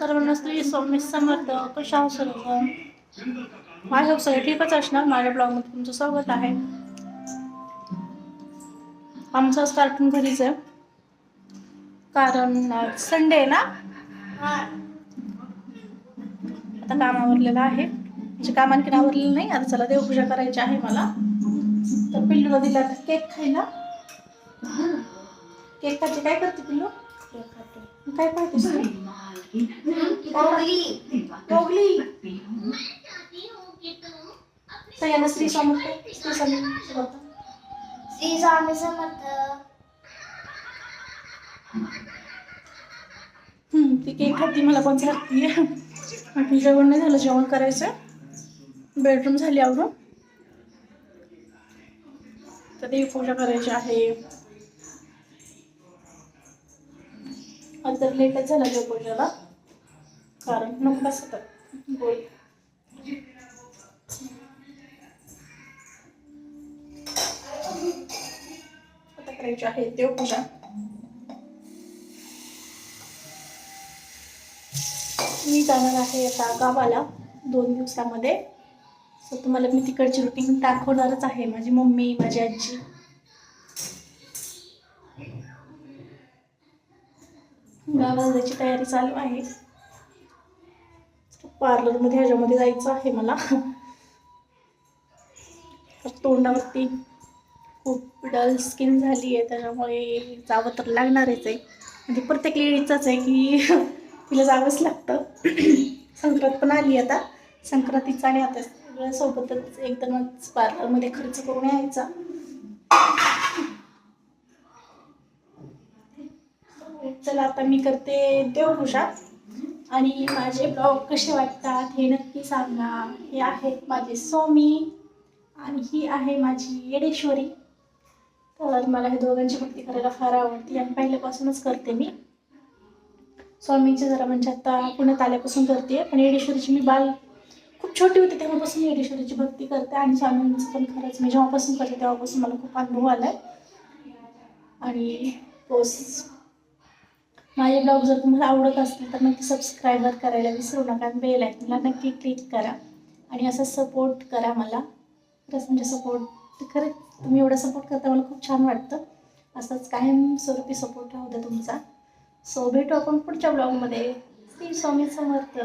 सर्वांना स्त्री स्वामी समर्थ कशा आहात सर्व माझ्या सगळे ठीकच असणार. माझ्या ब्लॉगमध्ये तुमचं स्वागत आहे. आमचं आज कार्टून घरीच आहे. कारण संडे आहे ना? आता काम आवरलेलं आहे. म्हणजे काम आणखीन आवरलेलं नाही. आता चला देवपूजा करायची आहे मला. तर पिल्लूला दिला केक खायला. केक खायचे काय करते पिल्लू? काय पाहतेस तू? सगळ्यांना स्वामी श्री स्वामी समर्थ. श्री स्वामी समर्थ. हम्म, ती केक खाती मला पण चालती आणि जेवण नाही झालं जेवण करायचं बेडरूम झाली आवरून. तर देवी पूजा करायची आहे. आज लेटच झाला देवपूजाला कारण नको कसं तर. बोल. आता करायची आहे देवपूजा मी जाणार आहे आता गावाला दोन दिवसामध्ये. सो तुम्हाला मी तिकडची रुटीन दाखवणारच आहे. माझी मम्मी माझी आजी. गावाला तयारी चालू आहे. पार्लरमध्ये ह्याच्यामध्ये जायचं आहे मला. तोंडावरती खूप डल स्किन झाली आहे त्याच्यामुळे जावं तर लागणारच आहे. म्हणजे प्रत्येक लेडीजचाच आहे की तिला जावंच लागतं. संक्रांत पण आली आता. संक्रांतीचा आणि आता सगळ्यासोबतच एकदमच पार्लरमध्ये खर्च करून यायचा. चला आता मी करते देवपूजा. आणि माझे ब्लॉग कसे वाटतात हे नक्की सांगा. हे आहेत माझे स्वामी आणि ही आहे माझी येडेश्वरी. तर मला हे दोघांची भक्ती करायला फार आवडते आणि पहिल्यापासूनच करते मी. स्वामींची जरा म्हणजे आता पुण्यात आल्यापासून करते पण येडेश्वरीची मी बाल खूप छोटी होती तेव्हापासून येडेश्वरीची भक्ती करते आणि स्वामींचं पण खरंच मी जेव्हापासून करते तेव्हापासून मला खूप अनुभव आला आहे आणि पोस माझे ब्लॉग जर तुम्हाला आवडत असतील तर नक्की सबस्क्राईबर करायला विसरू नका बेल आयकनला नक्की क्लिक करा. आणि असं सपोर्ट करा मला. खरंच म्हणजे सपोर्ट खरंच तुम्ही एवढा सपोर्ट करता मला खूप छान वाटतं. असंच कायमस्वरूपी सपोर्ट राहू द्या तुमचा. सो भेटू आपण पुढच्या ब्लॉगमध्ये श्री स्वामी समर्थ.